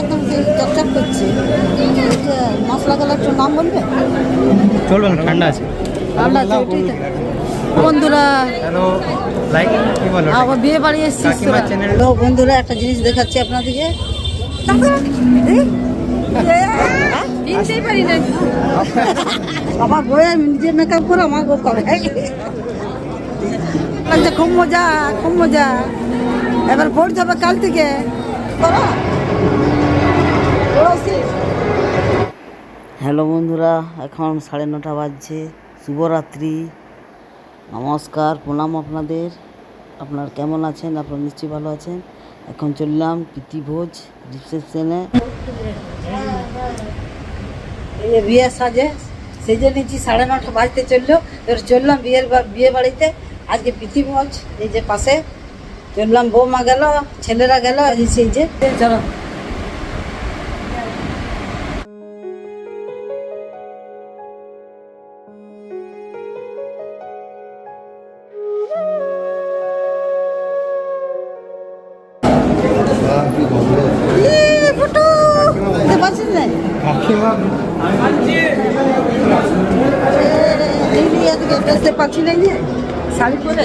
একদম সেই চকচক করছে। মশলাগুলো একটু নাম বলবে? চলবে না ঠান্ডা আছে। ঠান্ডা আছে ওইটাই বন্ধুরা হ্যালো লাইক কি বলো? আবার বিয়ে বাড়ি এসেছিস কাকিমার তো বন্ধুরা একটা জিনিস দেখাচ্ছি আপনাদেরকে। আমার বইয়ে নিজের মেকআপ করে আমার বউ করে। খুব মজা খুব মজা। এবার ভোট যাবে কাল থেকে। করো। হ্যালো বন্ধুরা এখন সাড়ে নটা বাজছে। শুভরাত্রি। নমস্কার প্রণাম আপনাদের। আপনার কেমন আছেন? আপনার নিশ্চয়ই ভালো আছেন। এখন চললাম প্রীতিভোজ রিসেপশনে। এই যে বিয়ে সাজে সেজে নিচ্ছি সাড়ে নটা বাজতে চলল। এবার চললাম বিয়ের বিয়ে বাড়িতে। আজকে প্রীতিভোজ এই যে পাশে। চললাম বৌমা গেল ছেলেরা গেল এই সেই যে। চলো। ই, ফুটু! দেখতে পাচ্ছিস না? কাকিমা এই নিয়ে আজকে দেখতে পাচ্ছি না এই যে, শাড়ি পরে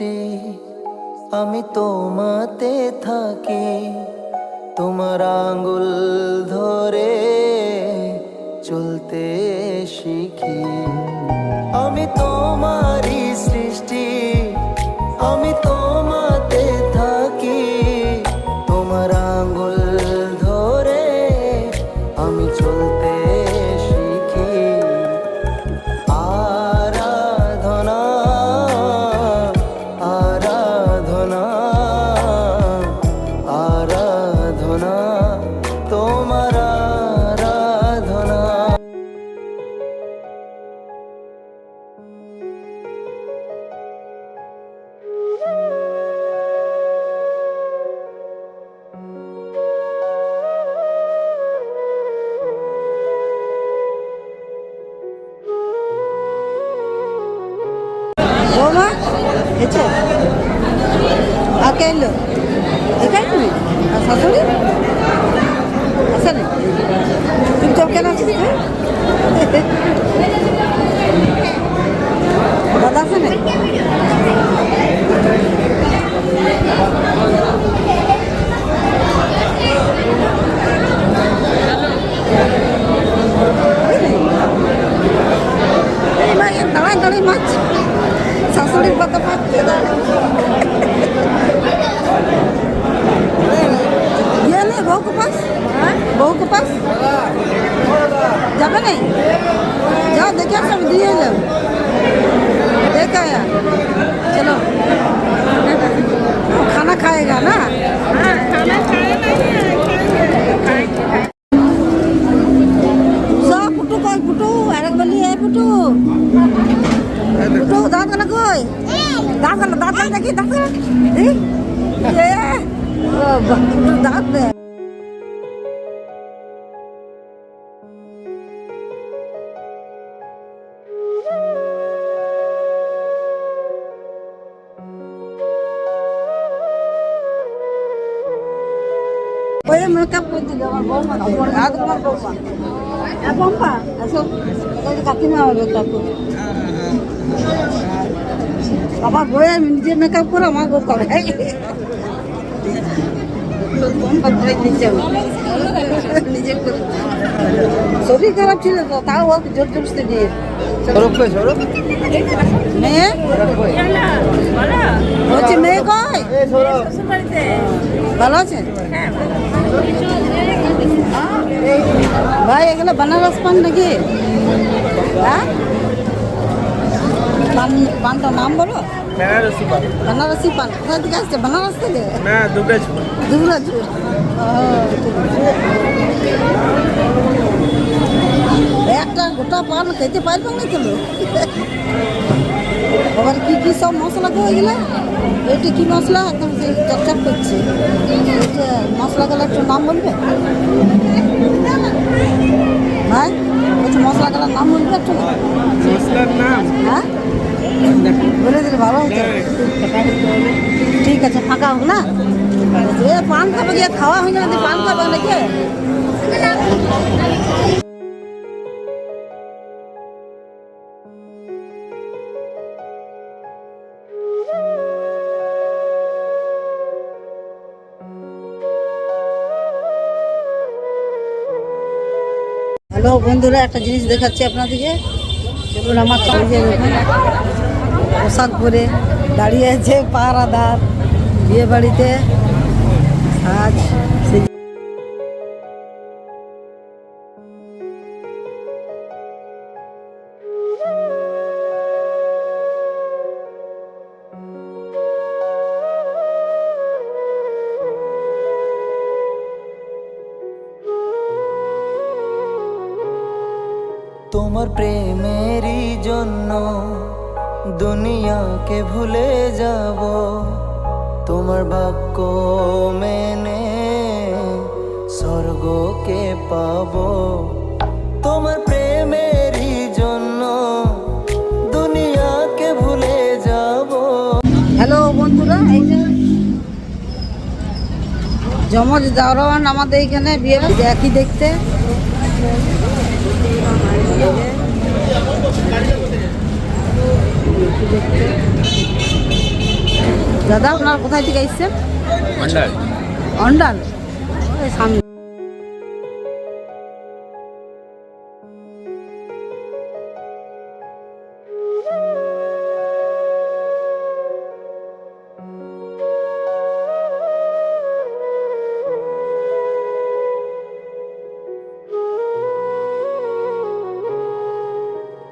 সৃষ্টি আমি তোমাতে থাকি। তোমার আঙ্গুল ধরে চলতে শিখি। আমি তোমারই সৃষ্টি আমি তোমাতে হেছে আর কে এলো? একাই তুমি? আর শাশুড়ি? আসেনি? তুমি তো কেন আছিস দাদা আসে নাই বউ के पास বউ के पास যাবে नहीं जाओ देखिए सब दिए लो देख आया चलो वो खाना खाएगा ना সব ফুটু কই ফুটু আরেক বলি এ ফুটু দাঁতখানা কই দাঁতখানা দাঁতখানা দেখি দাঁতখানা এই, এ, ও বাবা, দাঁত দেখ ওই মেকআপ করে দিল আমার বৌমা আর তোমার বৌমা হ্যাঁ বৌমা আসো কাকিমা আমার মেকআপ করে আমার বই আমি নিজে মেকআপ করে আমার বউ করে নিজে করে শরীর খারাপ ছিল তো তাও জোর জবরদস্তি দিয়ে মেয়ে? বলছি মেয়ে কয় ভালো আছে? ভাই এগুলো বানারস পান নাকি? হ্যাঁ? পান পানটার নাম বলো। বেনারসি পান। বানারসি পান। কোথা থেকে আসছে? বানারস থেকে? না দুবরাজ দুবরাজপুর। একটা গোটা পান খেতে পারবে না কেন? আবার কি কি সব মশলা দেওয়া গেলে? এটা কি মশলা? একদম চকচক করছে। এটা মশলাগুলো একটু নাম বলবে? হ্যাঁ? বলছি মশলাগুলোর নাম বলবে একটু? মশলার নাম? হ্যাঁ? বলে দিলে ভালো হতো। ঠিক আছে ফাঁকা হোক না? এ পান খাবে গিয়ে খাওয়া হয় না পান খাবে নাকি? হ্যালো বন্ধুরা, একটা জিনিস দেখাচ্ছি আপনাদেরকে। চলুন আমার সঙ্গে পোশাক পরে দাঁড়িয়ে আছে পাহারাদার, বিয়ে বাড়িতে। আজ সেই তোমার প্রেমেরই জন্য দুনিয়াকে ভুলে যাব। তোমার বাক্য মেনে স্বর্গকে পাব। তোমার প্রেমেরই জন্য দুনিয়াকে ভুলে যাব। হ্যালো বন্ধুরা, এই যে জমজ দারোয়ান আমাদের এখানে বিয়ে একই দেখতে। দাদা আপনার কোথায় থেকে এসছেন? অন্ডাল। অন্ডাল? সামনে।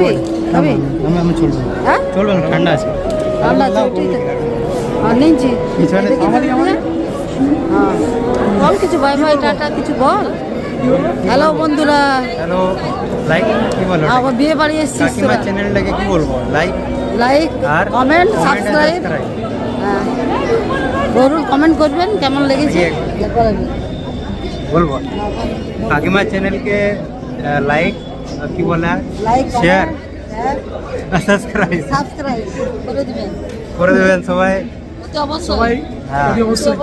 খাবি? খাবি? আমি চলবো। হ্যাঁ? চলবে না ঠান্ডা আছে। ঠান্ডা আছে ওটাই তো। আর আমারই। হ্যাঁ। বল কিছু বাই বাই টাটা কিছু বল। হ্যালো বন্ধুরা। হ্যালো লাইক কি বলো? আমার বিয়ে বাড়ি এসেছিস কাকিমা চ্যানেলটাকে কি বলব? লাইক লাইক আর কমেন্ট সাবস্ক্রাইব। হ্যাঁ। বলুন কমেন্ট করবেন কেমন লেগেছে? বলব। কাকিমা চ্যানেলকে লাইক কি বলে? শেয়ার সাবস্ক্রাইব সাবস্ক্রাইব করে দিবেন। করে দেবেন সবাই। সবাই? হ্যাঁ। অবশ্যই।